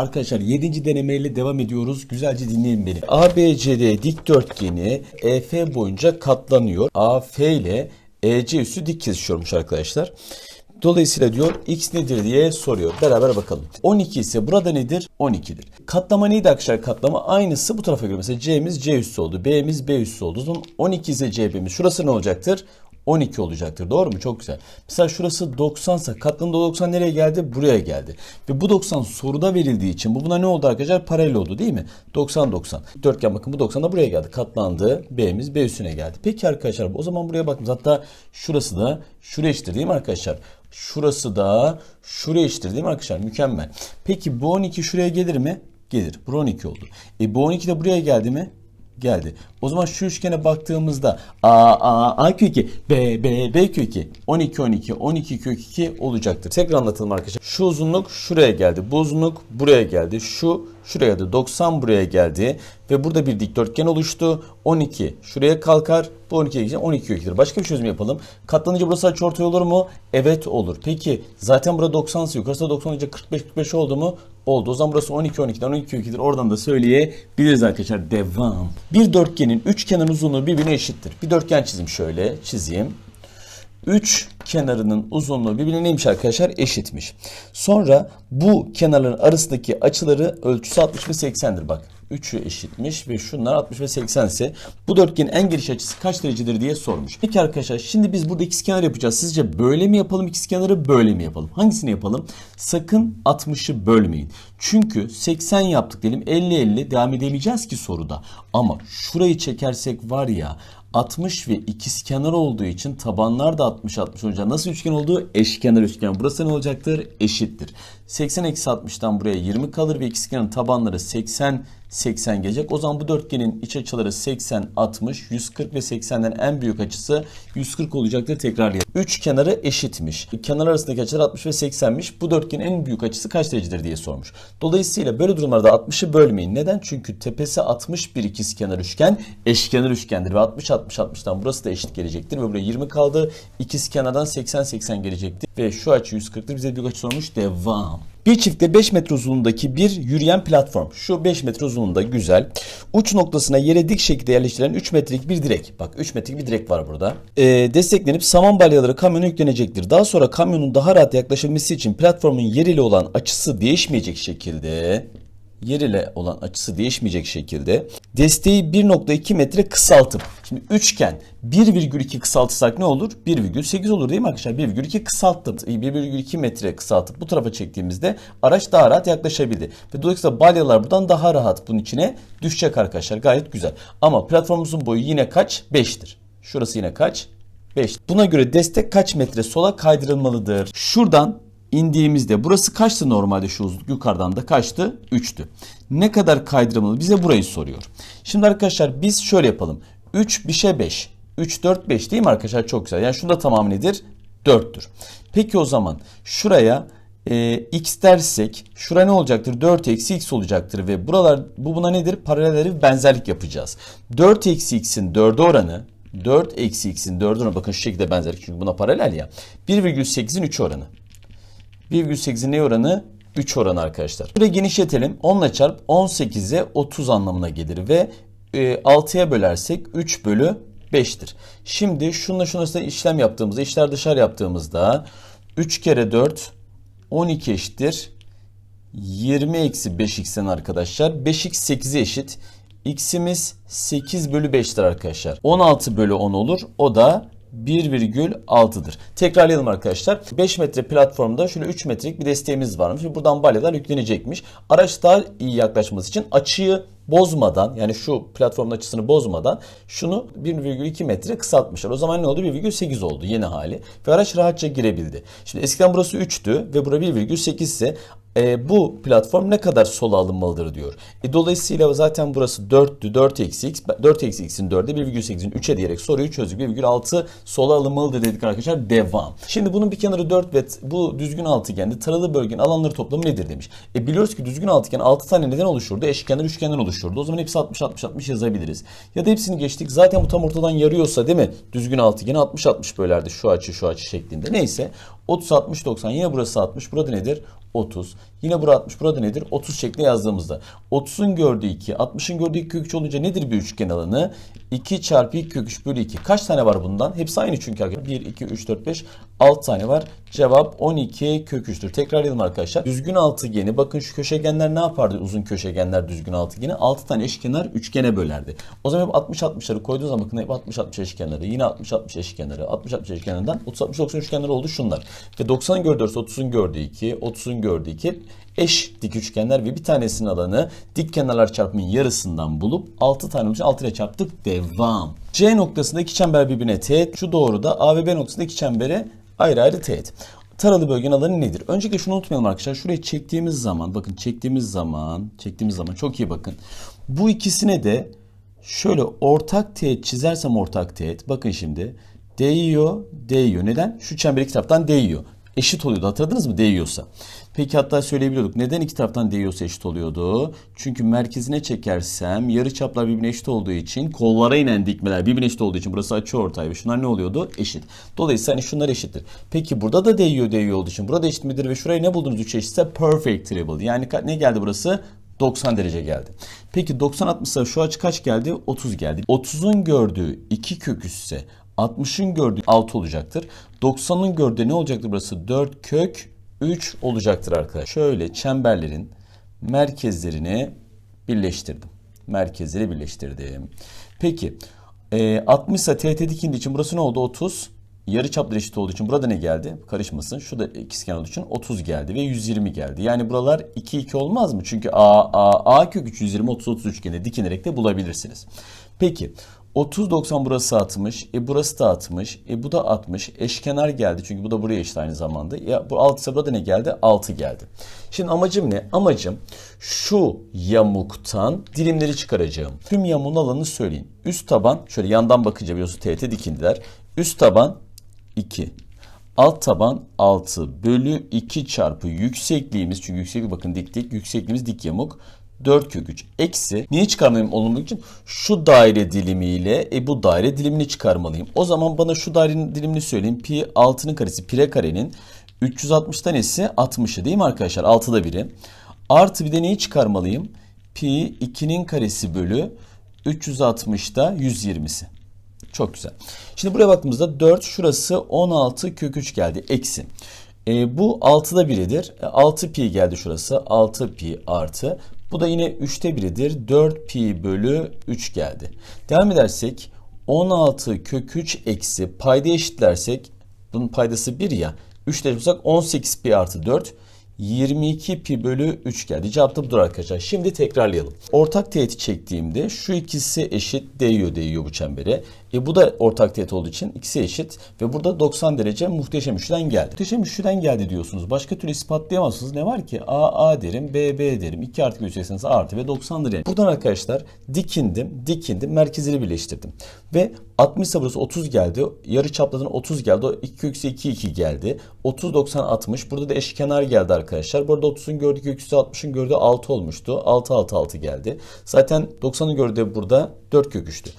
Arkadaşlar 7. denemeyle devam ediyoruz. Güzelce dinleyin beni. ABCD dikdörtgeni EF boyunca katlanıyor. AF ile EC üssü dik kesişiyormuş arkadaşlar. Dolayısıyla diyor x nedir diye soruyor. Beraber bakalım. 12 ise burada nedir? 12'dir. Katlama neydi arkadaşlar? Katlama aynısı bu tarafa göre. Mesela c'miz c üssü oldu. b'miz b üssü oldu. O zaman 12 ise cb'miz. Şurası ne olacaktır? 12 olacaktır. Doğru mu? Çok güzel. Mesela şurası 90 ise katlanında 90 nereye geldi? Buraya geldi. Ve bu 90 soruda verildiği için bu buna ne oldu arkadaşlar? Paralel oldu değil mi? 90 90. Dörtgen bakın bu 90 da buraya geldi. Katlandı. B'miz B üstüne geldi. Peki arkadaşlar o zaman buraya bakın. Hatta şurası da şuraya eşittir değil mi arkadaşlar? Şurası da şuraya eşittir değil mi arkadaşlar? Mükemmel. Peki bu 12 şuraya gelir mi? Gelir. Bu 12 oldu. E bu 12 de buraya geldi mi? Geldi. O zaman şu üçgene baktığımızda A, A, A kök 2, B, B, B kök 2, 12, 12, 12 kök 2 olacaktır. Tekrar anlatalım arkadaşlar. Şu uzunluk şuraya geldi. Bu uzunluk buraya geldi. Şu şuraya geldi. 90 buraya geldi. Ve burada bir dikdörtgen oluştu. 12 şuraya kalkar. Bu 12'ye gidecek. 12 kök 2'dir. Başka bir çözüm yapalım. Katlanınca burası açıortay olur mu? Evet olur. Peki zaten burada 90 ise yukarısı da 90 olunca 45 45 oldu mu? Oldu. O zaman burası 12 12'den 12 kök 2'dir. Oradan da söyleyebiliriz arkadaşlar. Devam. Bir dörtgenin üç kenar uzunluğu birbirine eşittir. Bir dörtgen çizeyim şöyle. Çizeyim. Üç kenarının uzunluğu birbirine neymiş arkadaşlar? Eşitmiş. Sonra bu kenarların arasındaki açıları ölçüsü 60 ve 80'dir bak. Üçü eşitmiş ve şunlar 60 ve 80 ise bu dörtgenin en geniş açısı kaç derecedir diye sormuş. Peki arkadaşlar şimdi biz burada ikizkenar yapacağız. Sizce böyle mi yapalım ikizkenarı böyle mi yapalım? Hangisini yapalım? Sakın 60'ı bölmeyin. Çünkü 80 yaptık diyelim 50-50 devam edemeyeceğiz ki soruda. Ama şurayı çekersek var ya 60 ve ikizkenar olduğu için tabanlar da 60 60 olacak. Nasıl üçgen olduğu eşkenar üçgen. Burası ne olacaktır? Eşittir. 80 eksi 60'tan buraya 20 kalır ve ikizkenarın tabanları 80 80 gelecek. O zaman bu dörtgenin iç açıları 80 60 140 ve 80'den en büyük açısı 140 olacaktır. Tekrarlayalım. Üç kenarı eşitmiş. Kenar arasındaki açılar 60 ve 80'miş. Bu dörtgenin en büyük açısı kaç derecedir diye sormuş. Dolayısıyla böyle durumlarda 60'ı bölmeyin. Neden? Çünkü tepesi 60 bir ikizkenar üçgen eşkenar üçgendir ve 60 60 60'tan burası da eşit gelecektir ve buraya 20 kaldı. İkizkenardan 80 80 gelecektir ve şu açı 140'tır. Bize büyük açı sormuş. Devam. Bir çiftte 5 metre uzunluğundaki bir yürüyen platform. Şu 5 metre uzunluğunda güzel. Uç noktasına yere dik şekilde yerleştirilen 3 metrelik bir direk. Bak 3 metrelik bir direk var burada. Ee, desteklenip saman balyaları kamyona yüklenecektir. Daha sonra kamyonun daha rahat yaklaşabilmesi için platformun yer ile olan açısı değişmeyecek şekilde yer ile olan açısı değişmeyecek şekilde desteği 1.2 metre kısaltıp şimdi üçgen 1,2 kısaltırsak ne olur? 1,8 olur değil mi arkadaşlar? 1,2 kısalttım. 1,2 metre kısaltıp bu tarafa çektiğimizde araç daha rahat yaklaşabildi. Ve dolayısıyla balyalar buradan daha rahat bunun içine düşecek arkadaşlar. Gayet güzel. Ama platformumuzun boyu yine kaç? 5'tir. Şurası yine kaç? 5. Buna göre destek kaç metre sola kaydırılmalıdır? Şuradan indiğimizde burası kaçtı normalde şu uzunluk yukarıdan da kaçtı? 3'tü. Ne kadar kaydırmalı bize burayı soruyor. Şimdi arkadaşlar biz şöyle yapalım. 3 bir şey 5. 3 4 5 değil mi arkadaşlar? Çok güzel. Yani şunda tamamı nedir? 4'tür. Peki o zaman şuraya e, x dersek şura ne olacaktır? 4 eksi x olacaktır ve buralar bu buna nedir? Paralelleri benzerlik yapacağız. 4 eksi x'in 4'e oranı 4 eksi x'in 4'e oranı bakın şu şekilde benzerlik çünkü buna paralel ya. 1,8'in 3 oranı. 1,8'in ne oranı? 3 oranı arkadaşlar. Burayı genişletelim. 10 ile çarp 18'e 30 anlamına gelir ve e, 6'ya bölersek 3 bölü 5'tir. Şimdi şunla şunla işlem yaptığımızda, işler dışarı yaptığımızda 3 kere 4 12 eşittir. 20 eksi 5x'ten arkadaşlar. 5x 8'e eşit. X'imiz 8 bölü 5'tir arkadaşlar. 16 bölü 10 olur. O da 1,6'dır. Tekrarlayalım arkadaşlar. 5 metre platformda şöyle 3 metrelik bir desteğimiz varmış. Buradan balyalar yüklenecekmiş. Araç daha iyi yaklaşması için açıyı bozmadan yani şu platformun açısını bozmadan şunu 1,2 metre kısaltmışlar. O zaman ne oldu? 1,8 oldu yeni hali. Ve araç rahatça girebildi. Şimdi eskiden burası 3'tü ve bura 1,8 ise e, bu platform ne kadar sola alınmalıdır diyor. E, dolayısıyla zaten burası 4'tü. 4 eksi x. 4 eksi x'in 4'e 1,8'in 3'e diyerek soruyu çözdük. 1,6 sola alınmalıdır dedik arkadaşlar. Devam. Şimdi bunun bir kenarı 4 ve bu düzgün altıgende taralı bölgenin alanları toplamı nedir demiş. E, biliyoruz ki düzgün altıgen 6 tane neden oluşurdu? Eşkenar üçgenden oluşurdu. O zaman hepsi 60 60 60 yazabiliriz. Ya da hepsini geçtik. Zaten bu tam ortadan yarıyorsa değil mi? Düzgün altıgeni 60 60 bölerdi şu açı şu açı şeklinde. Neyse 30, 60, 90. Yine burası 60. Burada nedir? 30. Yine burada 60. Burada nedir? 30 şeklinde yazdığımızda. 30'un gördüğü 2, 60'ın gördüğü 2 kök 3 olunca nedir bir üçgen alanı? 2 çarpı 2 kök 3 bölü 2. Kaç tane var bundan? Hepsi aynı çünkü. arkadaşlar. 1, 2, 3, 4, 5, 6 tane var. Cevap 12 kök 3'tür. Tekrarlayalım arkadaşlar. Düzgün altıgeni. Bakın şu köşegenler ne yapardı? Uzun köşegenler düzgün altıgeni. 6 tane eşkenar üçgene bölerdi. O zaman hep 60-60'ları koyduğu zaman bakın hep 60-60 eşkenleri. Yine 60-60 eşkenleri. 60-60 eşkenlerden 30-60-90 üçgenleri oldu şunlar. Ve 90'ın gördüğü 30'un gördüğü 2, 30'un gördüğü 2 eş dik üçgenler ve bir tanesinin alanı dik kenarlar çarpımının yarısından bulup 6 tane olunca 6 ile çarptık. Devam. C noktasında iki çember birbirine teğet. Şu doğruda A ve B noktasında iki çembere ayrı ayrı teğet. Taralı bölgenin alanı nedir? Öncelikle şunu unutmayalım arkadaşlar. Şuraya çektiğimiz zaman, bakın çektiğimiz zaman, çektiğimiz zaman çok iyi bakın. Bu ikisine de şöyle ortak teğet çizersem ortak teğet. Bakın şimdi değiyor, değiyor. Neden? Şu çember iki taraftan değiyor. Eşit oluyordu hatırladınız mı değiyorsa. Peki hatta söyleyebiliyorduk. Neden iki taraftan değiyorsa eşit oluyordu? Çünkü merkezine çekersem yarı çaplar birbirine eşit olduğu için kollara inen dikmeler birbirine eşit olduğu için burası açı ortay ve şunlar ne oluyordu? Eşit. Dolayısıyla hani şunlar eşittir. Peki burada da değiyor değiyor olduğu için burada eşit midir ve şurayı ne buldunuz 3 eşitse perfect triple. Yani ne geldi burası? 90 derece geldi. Peki 90 60 şu açı kaç geldi? 30 geldi. 30'un gördüğü 2 kök üsse 60'ın gördüğü 6 olacaktır. 90'ın gördüğü ne olacaktır burası? 4 kök 3 olacaktır arkadaşlar. Şöyle çemberlerin merkezlerini birleştirdim. Merkezleri birleştirdim. Peki e, 60 ise TT dikindiği için burası ne oldu? 30. Yarı çaplar eşit olduğu için burada ne geldi? Karışmasın. Şu da ikizkenar olduğu için 30 geldi ve 120 geldi. Yani buralar 2 2 olmaz mı? Çünkü A A A kök 3 120 30 30 üçgeni dikinerek de bulabilirsiniz. Peki 30 90 burası 60. E burası da 60. E bu da 60. Eşkenar geldi çünkü bu da buraya eşit aynı zamanda. Ya bu 6 ise burada ne geldi? 6 geldi. Şimdi amacım ne? Amacım şu yamuktan dilimleri çıkaracağım. Tüm yamuğun alanını söyleyin. Üst taban şöyle yandan bakınca biliyorsunuz TT dikindiler. Üst taban 2. Alt taban 6 bölü 2 çarpı yüksekliğimiz çünkü yükseklik bakın diktik yüksekliğimiz dik yamuk 4 kök 3 eksi niye çıkarmalıyım olumlu için şu daire dilimiyle e, bu daire dilimini çıkarmalıyım. O zaman bana şu dairenin dilimini söyleyin. Pi 6'nın karesi pire karenin 360 tanesi 60'ı değil mi arkadaşlar? 6'da biri. Artı bir de neyi çıkarmalıyım? Pi 2'nin karesi bölü 360'da 120'si. Çok güzel. Şimdi buraya baktığımızda 4 şurası 16 kök 3 geldi. Eksi. E, bu 6'da biridir. E, 6 pi geldi şurası. 6 pi artı. Bu da yine 3'te biridir. 4 pi bölü 3 geldi. Devam edersek 16 kök 3 eksi payda eşitlersek bunun paydası 1 ya. 3 ile yapacak 18 pi artı 4. 22 pi bölü 3 geldi. Cevap da budur arkadaşlar. Şimdi tekrarlayalım. Ortak teğeti çektiğimde şu ikisi eşit değiyor değiyor bu çembere. E bu da ortak teğet olduğu için ikisi eşit ve burada 90 derece muhteşem üçlüden geldi. Muhteşem üçlüden geldi diyorsunuz. Başka türlü ispatlayamazsınız. Ne var ki? A A derim, B B derim. 2 artı göreceksiniz A artı ve 90'dır yani. Buradan arkadaşlar dikindim, dikindim, merkezleri birleştirdim. Ve 60 ise burası 30 geldi. Yarı çapladığına 30 geldi. O 2 köküsü 2 2 geldi. 30 90 60. Burada da eşkenar geldi arkadaşlar. Burada 30'un gördüğü köküsü 60'ın gördüğü 6 olmuştu. 6 6 6 geldi. Zaten 90'ın gördüğü burada 4 köküçtü.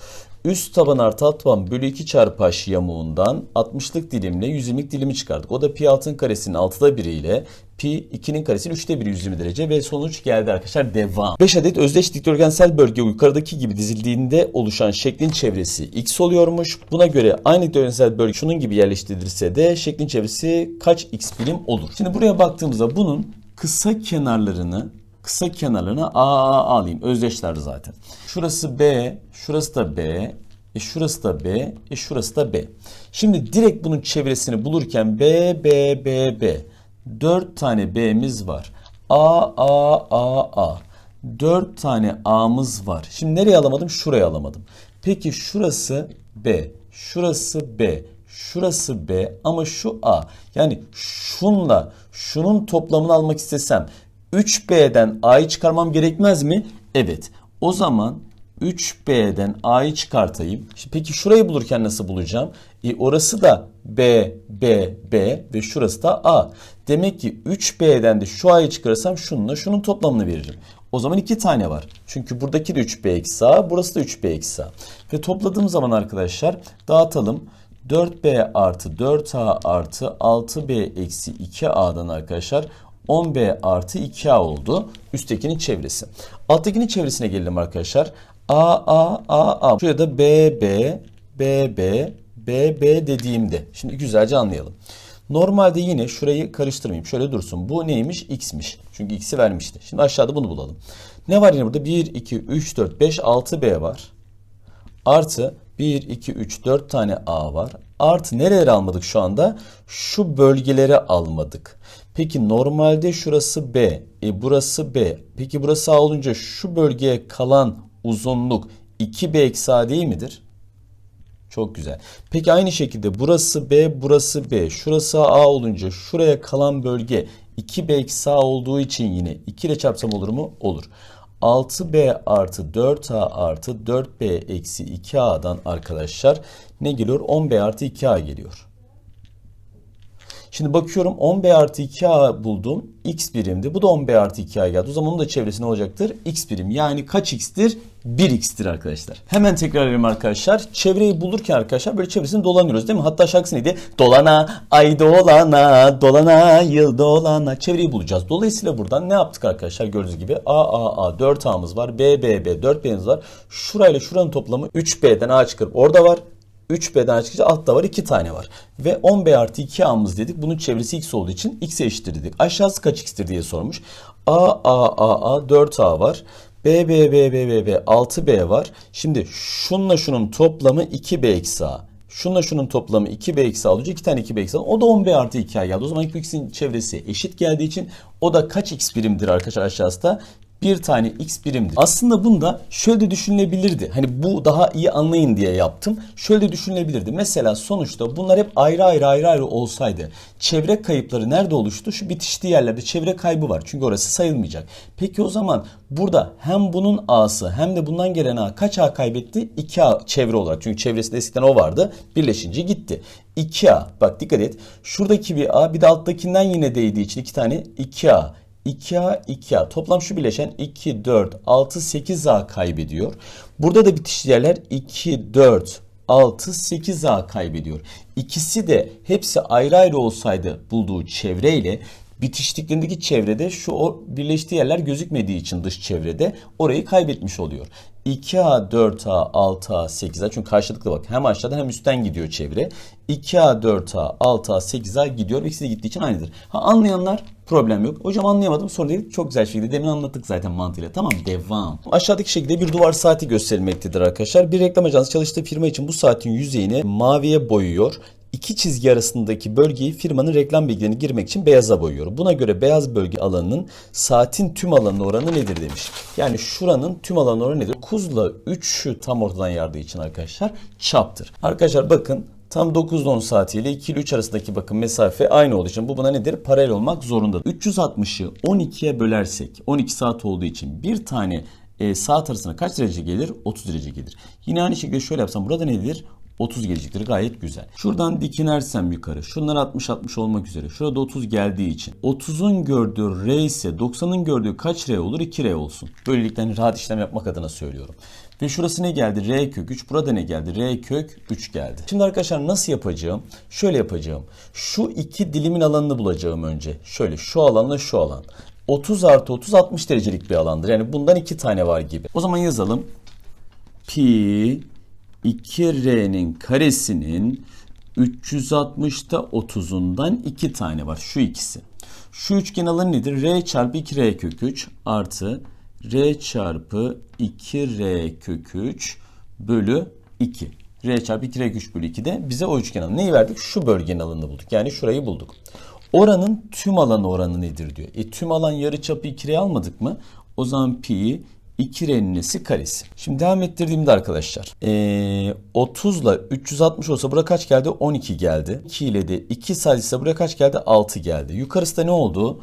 Üst taban artı alt taban bölü 2 çarpı h yamuğundan 60'lık dilimle 120'lik dilimi çıkardık. O da pi altın karesinin 6'da 1'i ile pi 2'nin karesinin 3'te 1'i 120 derece ve sonuç geldi arkadaşlar devam. 5 adet özdeş dikdörtgensel bölge yukarıdaki gibi dizildiğinde oluşan şeklin çevresi x oluyormuş. Buna göre aynı dikdörtgensel bölge şunun gibi yerleştirilirse de şeklin çevresi kaç x birim olur? Şimdi buraya baktığımızda bunun kısa kenarlarını kısa kenarlarına A, A alayım. Özdeşler zaten. Şurası B, şurası da B, e şurası da B, e şurası da B. Şimdi direkt bunun çevresini bulurken B, B, B, B. 4 tane B'miz var. A, A, A, A. 4 tane A'mız var. Şimdi nereye alamadım? Şuraya alamadım. Peki şurası B, şurası B, şurası B ama şu A. Yani şunla şunun toplamını almak istesem 3B'den A'yı çıkarmam gerekmez mi? Evet. O zaman 3B'den A'yı çıkartayım. Peki şurayı bulurken nasıl bulacağım? E orası da B, B, B ve şurası da A. Demek ki 3B'den de şu A'yı çıkarırsam şununla şunun toplamını veririm. O zaman iki tane var. Çünkü buradaki de 3B eksi A, burası da 3B eksi A. Ve topladığım zaman arkadaşlar dağıtalım. 4b artı 4a artı 6b eksi 2a'dan arkadaşlar 10b artı 2a oldu. Üsttekinin çevresi. Alttakinin çevresine gelelim arkadaşlar. a a a a. Şuraya da b b b b b b dediğimde. Şimdi güzelce anlayalım. Normalde yine şurayı karıştırmayayım. Şöyle dursun. Bu neymiş? X'miş. Çünkü X'i vermişti. Şimdi aşağıda bunu bulalım. Ne var yine burada? 1, 2, 3, 4, 5, 6 B var. Artı 1, 2, 3, 4 tane A var. Artı nereleri almadık şu anda? Şu bölgeleri almadık. Peki normalde şurası B. E burası B. Peki burası A olunca şu bölgeye kalan uzunluk 2B eksi A değil midir? Çok güzel. Peki aynı şekilde burası B, burası B. Şurası A olunca şuraya kalan bölge 2B eksi A olduğu için yine 2 ile çarpsam olur mu? Olur. 6B artı 4A artı 4B eksi 2A'dan arkadaşlar ne geliyor? 10B artı 2A geliyor. Şimdi bakıyorum 10B artı 2A buldum. X birimdi. Bu da 10B artı 2A geldi. O zaman onun da çevresi ne olacaktır? X birim. Yani kaç X'tir? 1X'tir arkadaşlar. Hemen tekrar edelim arkadaşlar. Çevreyi bulurken arkadaşlar böyle çevresini dolanıyoruz değil mi? Hatta şarkısı neydi? Dolana, ay dolana, dolana, yıl dolana. Çevreyi bulacağız. Dolayısıyla buradan ne yaptık arkadaşlar? Gördüğünüz gibi A, A, A 4A'mız var. B, B, B 4B'miz var. Şurayla şuranın toplamı 3B'den A çıkarıp orada var. 3B'den çıkınca altta var 2 tane var. Ve 10B artı 2A'mız dedik. Bunun çevresi X olduğu için X'e eşittir dedik. Aşağısı kaç X'tir diye sormuş. A, A, A, A 4A var. B, B, B, B, B, B 6B var. Şimdi şunla şunun toplamı 2B eksi A. Şunla şunun toplamı 2B eksi A olunca 2 tane 2B eksi A. O da 10B artı 2A geldi. O zaman x'in çevresi eşit geldiği için o da kaç X birimdir arkadaşlar aşağısı bir tane x birimdir. Aslında bunda şöyle düşünülebilirdi. Hani bu daha iyi anlayın diye yaptım. Şöyle düşünülebilirdi. Mesela sonuçta bunlar hep ayrı ayrı ayrı ayrı olsaydı çevre kayıpları nerede oluştu? Şu bitiştiği yerlerde çevre kaybı var. Çünkü orası sayılmayacak. Peki o zaman burada hem bunun a'sı hem de bundan gelen a kaç a kaybetti? 2a çevre olarak. Çünkü çevresinde eskiden o vardı. Birleşince gitti. 2a bak dikkat et. Şuradaki bir a bir de alttakinden yine değdiği için iki tane 2a. 2A, 2A. Toplam şu bileşen 2, 4, 6, 8A kaybediyor. Burada da bitiş yerler 2, 4, 6, 8A kaybediyor. İkisi de hepsi ayrı ayrı olsaydı bulduğu çevreyle bitiştiklerindeki çevrede şu o birleştiği yerler gözükmediği için dış çevrede orayı kaybetmiş oluyor. 2A, 4A, 6A, 8A çünkü karşılıklı bak hem aşağıdan hem üstten gidiyor çevre. 2A, 4A, 6A, 8A gidiyor ikisi de gittiği için aynıdır. Ha anlayanlar problem yok. Hocam anlayamadım sorun değil. Çok güzel şekilde demin anlattık zaten mantığıyla. Tamam devam. Aşağıdaki şekilde bir duvar saati gösterilmektedir arkadaşlar. Bir reklam ajansı çalıştığı firma için bu saatin yüzeyini maviye boyuyor iki çizgi arasındaki bölgeyi firmanın reklam bilgilerini girmek için beyaza boyuyor. Buna göre beyaz bölge alanının saatin tüm alanı oranı nedir demiş. Yani şuranın tüm alanı oranı nedir? 9 ile 3'ü tam ortadan yardığı için arkadaşlar çaptır. Arkadaşlar bakın Tam 9 10 saatiyle 2 ile 3 arasındaki bakın mesafe aynı olduğu için bu buna nedir? Paralel olmak zorunda. 360'ı 12'ye bölersek 12 saat olduğu için bir tane e, saat arasına kaç derece gelir? 30 derece gelir. Yine aynı şekilde şöyle yapsam burada nedir? 30 gelecektir. Gayet güzel. Şuradan dikinersem yukarı. Şunlar 60-60 olmak üzere. Şurada 30 geldiği için. 30'un gördüğü R ise 90'ın gördüğü kaç R olur? 2 R olsun. Böylelikle hani rahat işlem yapmak adına söylüyorum. Ve şurası ne geldi? R kök 3. Burada ne geldi? R kök 3 geldi. Şimdi arkadaşlar nasıl yapacağım? Şöyle yapacağım. Şu iki dilimin alanını bulacağım önce. Şöyle şu alanla şu alan. 30 artı 30 60 derecelik bir alandır. Yani bundan iki tane var gibi. O zaman yazalım. Pi 2R'nin karesinin 360'ta 30'undan 2 tane var. Şu ikisi. Şu üçgen alanı nedir? R çarpı 2R kök 3 artı R çarpı 2R kök 3 bölü 2. R çarpı 2R kök 3 bölü 2 de bize o üçgen alanı. Neyi verdik? Şu bölgenin alanını bulduk. Yani şurayı bulduk. Oranın tüm alanı oranı nedir diyor. E tüm alan yarı çapı 2R almadık mı? O zaman pi'yi 2 R'nin nesi karesi. Şimdi devam ettirdiğimde arkadaşlar ee, 30 ile 360 olsa buraya kaç geldi? 12 geldi. 2 ile de 2 sadece buraya kaç geldi? 6 geldi. Yukarısı da ne oldu?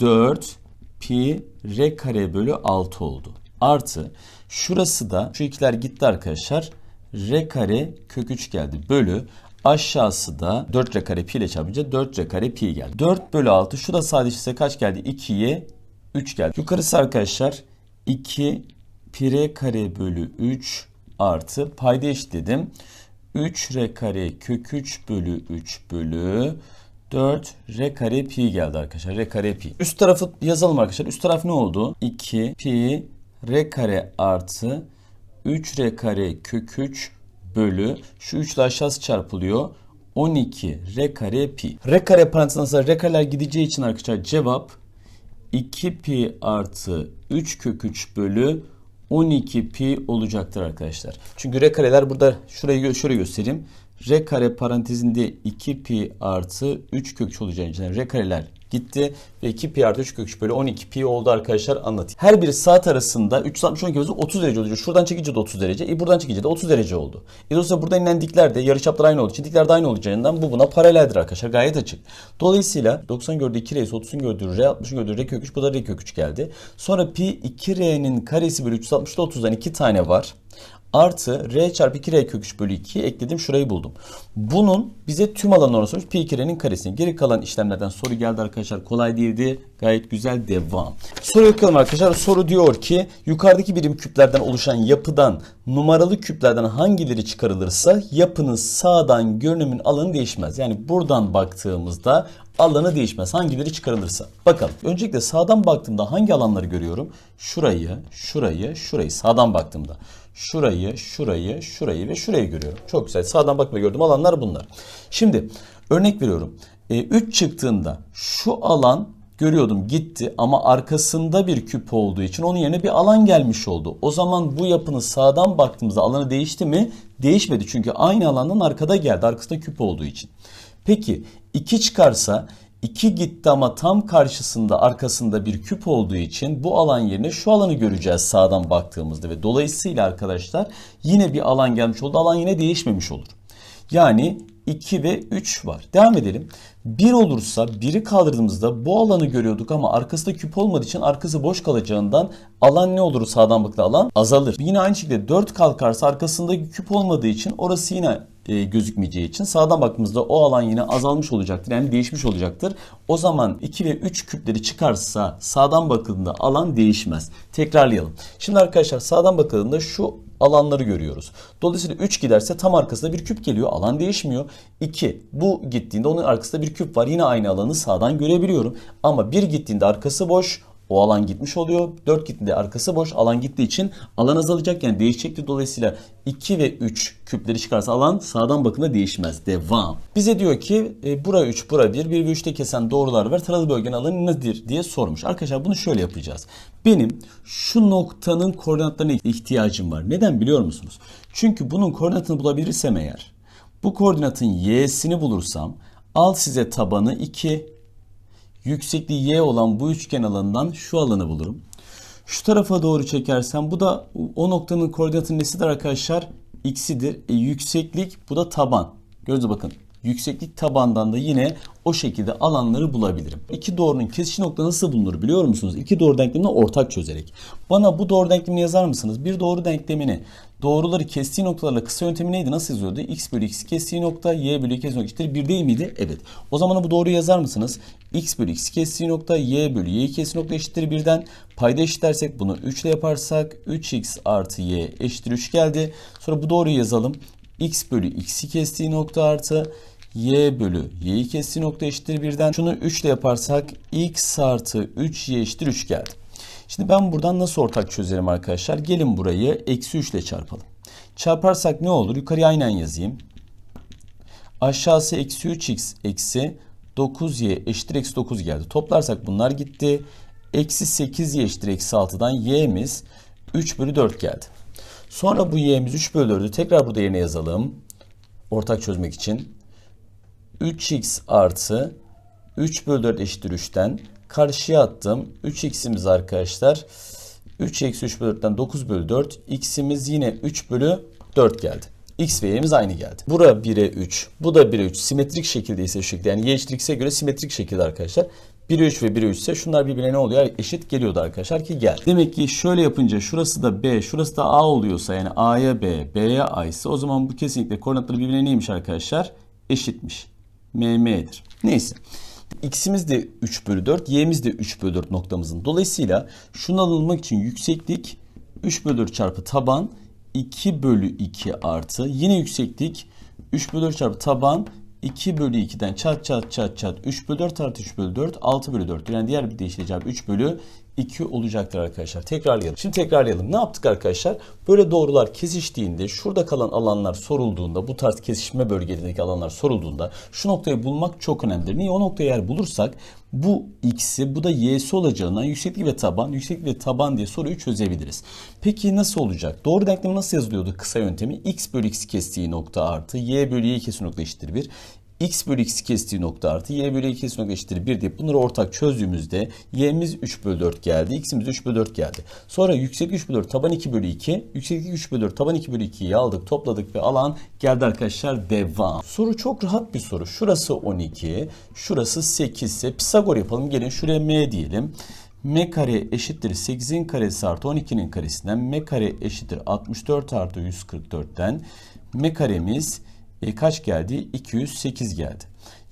4 pi r kare bölü 6 oldu. Artı şurası da şu ikiler gitti arkadaşlar. r kare kök 3 geldi. Bölü aşağısı da 4 r kare pi ile çarpınca 4 r kare pi geldi. 4 bölü 6 şu da sadece kaç geldi? 2'ye 3 geldi. Yukarısı arkadaşlar 2 pi r kare bölü 3 artı payda eşitledim. 3R kare kök 3 bölü 3 bölü 4 R kare pi geldi arkadaşlar. R kare pi. Üst tarafı yazalım arkadaşlar. Üst taraf ne oldu? 2 pi R kare artı 3R kare kök 3 bölü şu 3 ile aşağısı çarpılıyor. 12 R kare pi. R kare parantezine R kareler gideceği için arkadaşlar cevap 2 pi artı 3 kök 3 bölü 12 pi olacaktır arkadaşlar. Çünkü r kareler burada şurayı şöyle göstereyim. r kare parantezinde 2 pi artı 3 kök 3 olacağı için r kareler gitti ve 2 pi artı 3 kök 3 bölü 12 pi oldu arkadaşlar anlatayım. Her biri saat arasında 360 12 bölü 30 derece olacak. Şuradan çekince de 30 derece. E buradan çekince de 30 derece oldu. E dolayısıyla buradan inen dikler de yarıçaplar aynı olduğu için dikler de aynı olacağından bu buna paraleldir arkadaşlar. Gayet açık. Dolayısıyla 90 gördüğü 2 r ise 30'un gördüğü r 60'ın gördüğü r kök 3 bu da r kök 3 geldi. Sonra pi 2r'nin karesi bölü 360'da 30'dan 2 tane var. Artı r çarpı 2r kök 3 bölü 2 ekledim şurayı buldum. Bunun bize tüm alanı orası olmuş. Pi 2r'nin karesini. Geri kalan işlemlerden soru geldi arkadaşlar. Kolay değildi. Gayet güzel devam. Soru bakalım arkadaşlar. Soru diyor ki yukarıdaki birim küplerden oluşan yapıdan numaralı küplerden hangileri çıkarılırsa yapının sağdan görünümün alanı değişmez. Yani buradan baktığımızda alanı değişmez. Hangileri çıkarılırsa. Bakalım. Öncelikle sağdan baktığımda hangi alanları görüyorum? Şurayı, şurayı, şurayı. Sağdan baktığımda. Şurayı, şurayı, şurayı ve şurayı görüyorum. Çok güzel. Sağdan bakma gördüğüm alanlar bunlar. Şimdi örnek veriyorum. 3 çıktığında şu alan görüyordum gitti ama arkasında bir küp olduğu için onun yerine bir alan gelmiş oldu. O zaman bu yapının sağdan baktığımızda alanı değişti mi? Değişmedi çünkü aynı alandan arkada geldi. Arkasında küp olduğu için. Peki 2 çıkarsa 2 gitti ama tam karşısında arkasında bir küp olduğu için bu alan yerine şu alanı göreceğiz sağdan baktığımızda ve dolayısıyla arkadaşlar yine bir alan gelmiş oldu. Alan yine değişmemiş olur. Yani 2 ve 3 var. Devam edelim. 1 olursa 1'i kaldırdığımızda bu alanı görüyorduk ama arkasında küp olmadığı için arkası boş kalacağından alan ne olur sağdan baktığı alan azalır. Yine aynı şekilde 4 kalkarsa arkasında küp olmadığı için orası yine e, gözükmeyeceği için sağdan baktığımızda o alan yine azalmış olacaktır. Yani değişmiş olacaktır. O zaman 2 ve 3 küpleri çıkarsa sağdan bakıldığında alan değişmez. Tekrarlayalım. Şimdi arkadaşlar sağdan bakıldığında şu alanları görüyoruz. Dolayısıyla 3 giderse tam arkasında bir küp geliyor. Alan değişmiyor. 2 bu gittiğinde onun arkasında bir küp var. Yine aynı alanı sağdan görebiliyorum. Ama 1 gittiğinde arkası boş. O alan gitmiş oluyor. 4 gittiğinde arkası boş. Alan gittiği için alan azalacak. Yani değişecektir. Dolayısıyla 2 ve 3 küpleri çıkarsa alan sağdan bakımda değişmez. Devam. Bize diyor ki e, bura 3, bura 1. 1 ve 3'te kesen doğrular ver. Taralı bölgenin alanı nedir diye sormuş. Arkadaşlar bunu şöyle yapacağız. Benim şu noktanın koordinatlarına ihtiyacım var. Neden biliyor musunuz? Çünkü bunun koordinatını bulabilirsem eğer bu koordinatın y'sini bulursam al size tabanı 2 yüksekliği y olan bu üçgen alanından şu alanı bulurum. Şu tarafa doğru çekersem bu da o noktanın koordinatı nesidir arkadaşlar? X'idir. E, yükseklik bu da taban. Gözle bakın. Yükseklik tabandan da yine o şekilde alanları bulabilirim. İki doğrunun kesişi nokta nasıl bulunur biliyor musunuz? İki doğru denklemini ortak çözerek. Bana bu doğru denklemini yazar mısınız? Bir doğru denklemini doğruları kestiği noktalarla kısa yöntemi neydi? Nasıl yazıyordu? X bölü X kestiği nokta Y bölü Y kestiği nokta eşittir 1 değil miydi? Evet. O zaman bu doğruyu yazar mısınız? X bölü X kestiği nokta Y bölü Y kestiği nokta eşittir 1'den. Payda eşitlersek bunu 3 ile yaparsak 3X artı Y eşittir 3 geldi. Sonra bu doğruyu yazalım. X bölü X'i kestiği nokta artı y bölü y'yi kestiği nokta eşittir 1'den. Şunu 3 ile yaparsak x artı 3y eşittir 3 geldi. Şimdi ben buradan nasıl ortak çözerim arkadaşlar? Gelin burayı eksi 3 ile çarpalım. Çarparsak ne olur? Yukarıya aynen yazayım. Aşağısı eksi 3x eksi 9y eşittir eksi 9 geldi. Toplarsak bunlar gitti. Eksi 8y eşittir eksi 6'dan y'miz 3 bölü 4 geldi. Sonra bu y'miz 3 bölü 4'ü tekrar burada yerine yazalım. Ortak çözmek için. 3x artı 3 bölü 4 eşittir 3'ten karşıya attım. 3x'imiz arkadaşlar 3 eksi 3 bölü 4'ten 9 bölü 4. x'imiz yine 3 bölü 4 geldi. X ve y'miz aynı geldi. Bura 1'e 3. Bu da 1'e 3. Simetrik şekilde ise şu şekilde. Yani y eşittir x'e göre simetrik şekilde arkadaşlar. 1'e 3 ve 1'e 3 ise şunlar birbirine ne oluyor? Eşit geliyordu arkadaşlar ki gel. Demek ki şöyle yapınca şurası da B, şurası da A oluyorsa yani A'ya B, B'ye A ise o zaman bu kesinlikle koordinatları birbirine neymiş arkadaşlar? Eşitmiş. MM'dir. Neyse. X'imiz de 3 bölü 4, Y'miz de 3 bölü 4 noktamızın. Dolayısıyla şunu alınmak için yükseklik 3 bölü 4 çarpı taban 2 bölü 2 artı yine yükseklik 3 bölü 4 çarpı taban 2 bölü 2'den çat çat çat çat. 3 bölü 4 artı 3 bölü 4 6 bölü 4 yani diğer bir deyişle cevap 3 bölü 2 olacaktır arkadaşlar. Tekrarlayalım. Şimdi tekrarlayalım. Ne yaptık arkadaşlar? Böyle doğrular kesiştiğinde şurada kalan alanlar sorulduğunda bu tarz kesişme bölgelerindeki alanlar sorulduğunda şu noktayı bulmak çok önemlidir. Niye? O noktayı eğer bulursak bu x'i bu da y'si olacağından yükseklik ve taban, yükseklik ve taban diye soruyu çözebiliriz. Peki nasıl olacak? Doğru denklemi nasıl yazılıyordu kısa yöntemi? x bölü x kestiği nokta artı y bölü y kestiği nokta eşittir 1 x bölü x kestiği nokta artı y bölü y kestiği nokta eşittir 1 deyip bunları ortak çözdüğümüzde y'miz 3 bölü 4 geldi. x'imiz de 3 bölü 4 geldi. Sonra yükseklik 3 bölü 4 taban 2 bölü 2. Yükseklik 3 bölü 4 taban 2 bölü 2'yi aldık topladık ve alan geldi arkadaşlar devam. Soru çok rahat bir soru. Şurası 12. Şurası 8 ise Pisagor yapalım. Gelin şuraya m diyelim m kare eşittir 8'in karesi artı 12'nin karesinden m kare eşittir 64 artı 144'ten m karemiz e, kaç geldi? 208 geldi.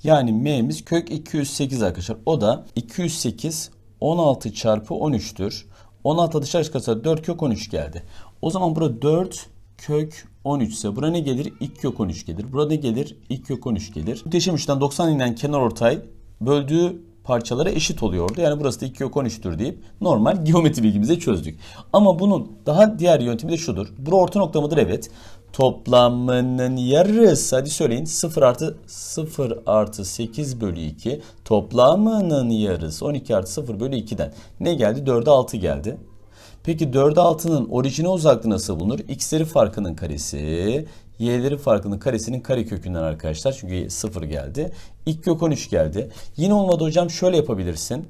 Yani m'miz kök 208 arkadaşlar. O da 208 16 çarpı 13'tür. 16 dışarı çıkarsa 4 kök 13 geldi. O zaman burada 4 kök 13 ise bura ne gelir? 2 kök 13 gelir. Burada ne gelir? 2 kök 13 gelir. Muhteşem üçten 90 inen kenar ortay böldüğü parçalara eşit oluyordu. Yani burası da 2 kök 13'tür deyip normal geometri bilgimize çözdük. Ama bunun daha diğer yöntemi de şudur. Bura orta nokta mıdır? Evet. Toplamının yarısı. Hadi söyleyin. 0 artı 0 artı 8 bölü 2. Toplamının yarısı 12 artı 0 bölü 2'den. Ne geldi? 4'e 6 geldi. Peki 4'e 6'nın orijine uzaklığı nasıl bulunur? X'leri farkının karesi, y'leri farkının karesinin kare kökünden arkadaşlar. Çünkü 0 geldi. İlk kök 13 geldi. Yine olmadı hocam şöyle yapabilirsin.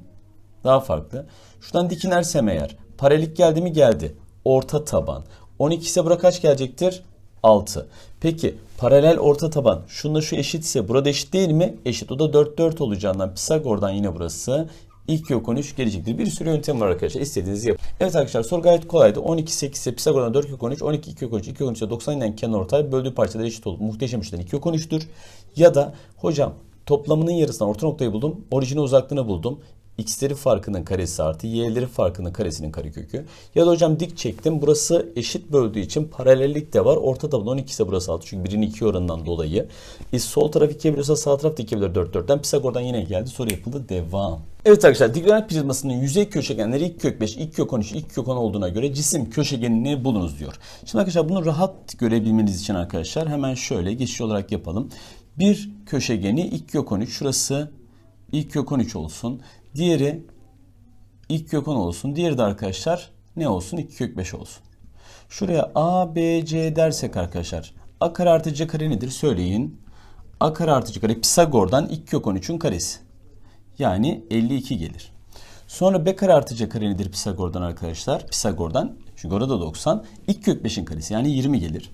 Daha farklı. Şuradan dikinersem eğer paralellik geldi mi geldi. Orta taban. 12 ise bura kaç gelecektir? 6. Peki paralel orta taban şununla şu eşit ise burada eşit değil mi? Eşit. O da 4 4 olacağından Pisagor'dan yine burası ilk yok 13 gelecektir. Bir sürü yöntem var arkadaşlar. İstediğinizi yapın. Evet arkadaşlar soru gayet kolaydı. 12 8 ise Pisagor'dan 4 yok 13, 12 2 yok 13, 2 yok 13 90 inen kenar ortay böldüğü parçalar eşit olur. Muhteşem üçten 2 yok 13'tür. Ya da hocam toplamının yarısından orta noktayı buldum. Orijine uzaklığını buldum x'leri farkının karesi artı y'leri farkının karesinin karekökü. Ya da hocam dik çektim. Burası eşit böldüğü için paralellik de var. Orta taban 12 ise burası 6. Çünkü birinin 2 oranından dolayı. E, sol taraf 2'ye biliyorsa sağ taraf da 2'ye bilir 4 4'ten. Pisagor'dan yine geldi. Soru yapıldı. Devam. Evet arkadaşlar dikdörtgen prizmasının yüzey köşegenleri ilk kök 5, ilk kök 13, ilk kök 10 olduğuna göre cisim köşegenini bulunuz diyor. Şimdi arkadaşlar bunu rahat görebilmeniz için arkadaşlar hemen şöyle geçiş olarak yapalım. Bir köşegeni ilk kök 13 şurası ilk kök 13 olsun. Diğeri ilk kök 10 olsun. Diğeri de arkadaşlar ne olsun? 2 kök 5 olsun. Şuraya A, B, C dersek arkadaşlar A kare artı C kare nedir? Söyleyin. A kare artı C kare Pisagor'dan 2 kök 13'ün karesi. Yani 52 gelir. Sonra B kare artı C kare nedir Pisagor'dan arkadaşlar? Pisagor'dan çünkü orada 90. 2 kök 5'in karesi yani 20 gelir.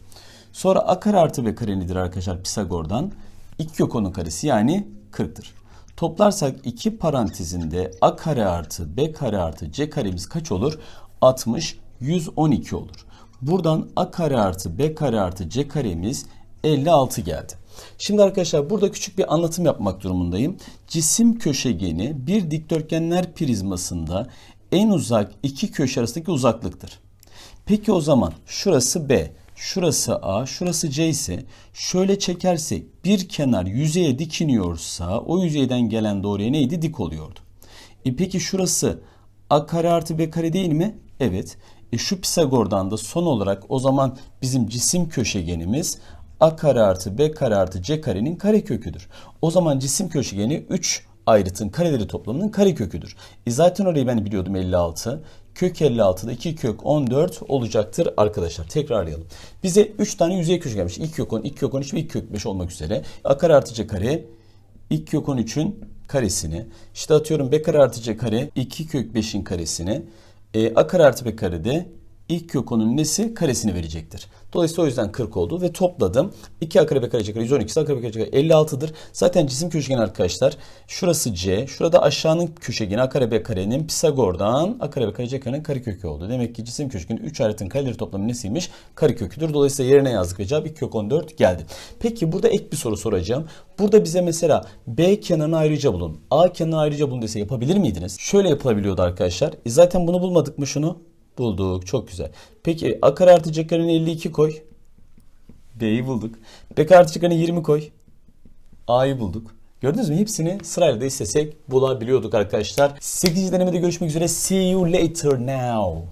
Sonra A kare artı B kare nedir arkadaşlar Pisagor'dan? 2 kök 10'un karesi yani 40'tır. Toplarsak iki parantezinde a kare artı b kare artı c karemiz kaç olur? 60, 112 olur. Buradan a kare artı b kare artı c karemiz 56 geldi. Şimdi arkadaşlar burada küçük bir anlatım yapmak durumundayım. Cisim köşegeni bir dikdörtgenler prizmasında en uzak iki köşe arasındaki uzaklıktır. Peki o zaman şurası B, şurası A, şurası C ise şöyle çekersek bir kenar yüzeye dikiniyorsa o yüzeyden gelen doğruya neydi? Dik oluyordu. E peki şurası A kare artı B kare değil mi? Evet. E şu Pisagor'dan da son olarak o zaman bizim cisim köşegenimiz A kare artı B kare artı C karenin kare köküdür. O zaman cisim köşegeni 3 ayrıtın kareleri toplamının kare köküdür. E zaten orayı ben biliyordum 56 kök 56'da 2 kök 14 olacaktır arkadaşlar. Tekrarlayalım. Bize 3 tane yüzey köşe gelmiş. 2 kök 10, 2 kök 13 ve 2 kök 5 olmak üzere. A kare artı C kare 2 kök 13'ün karesini. İşte atıyorum B kare artı C kare 2 kök 5'in karesini. E, A kare artı B kare de ilk kök 10'un nesi? Karesini verecektir. Dolayısıyla o yüzden 40 oldu ve topladım. 2 a kare b kare c kare 112 a kare b kare c kare 56'dır. Zaten cisim köşegeni arkadaşlar. Şurası c. Şurada aşağının köşegeni a kare b karenin Pisagor'dan a kare b kare c karekökü oldu. Demek ki cisim köşegeni 3 ayrıtın kareleri toplamı nesiymiş? Kareköküdür. Dolayısıyla yerine yazdık ve cevap 2 kök 14 geldi. Peki burada ek bir soru soracağım. Burada bize mesela b kenarını ayrıca bulun. A kenarını ayrıca bulun dese yapabilir miydiniz? Şöyle yapılabiliyordu arkadaşlar. E zaten bunu bulmadık mı şunu? Bulduk. Çok güzel. Peki a kare artı c karenin 52 koy. B'yi bulduk. B kartı çıkanı 20 koy. A'yı bulduk. Gördünüz mü? Hepsini sırayla da istesek bulabiliyorduk arkadaşlar. 8. denemede görüşmek üzere. See you later now.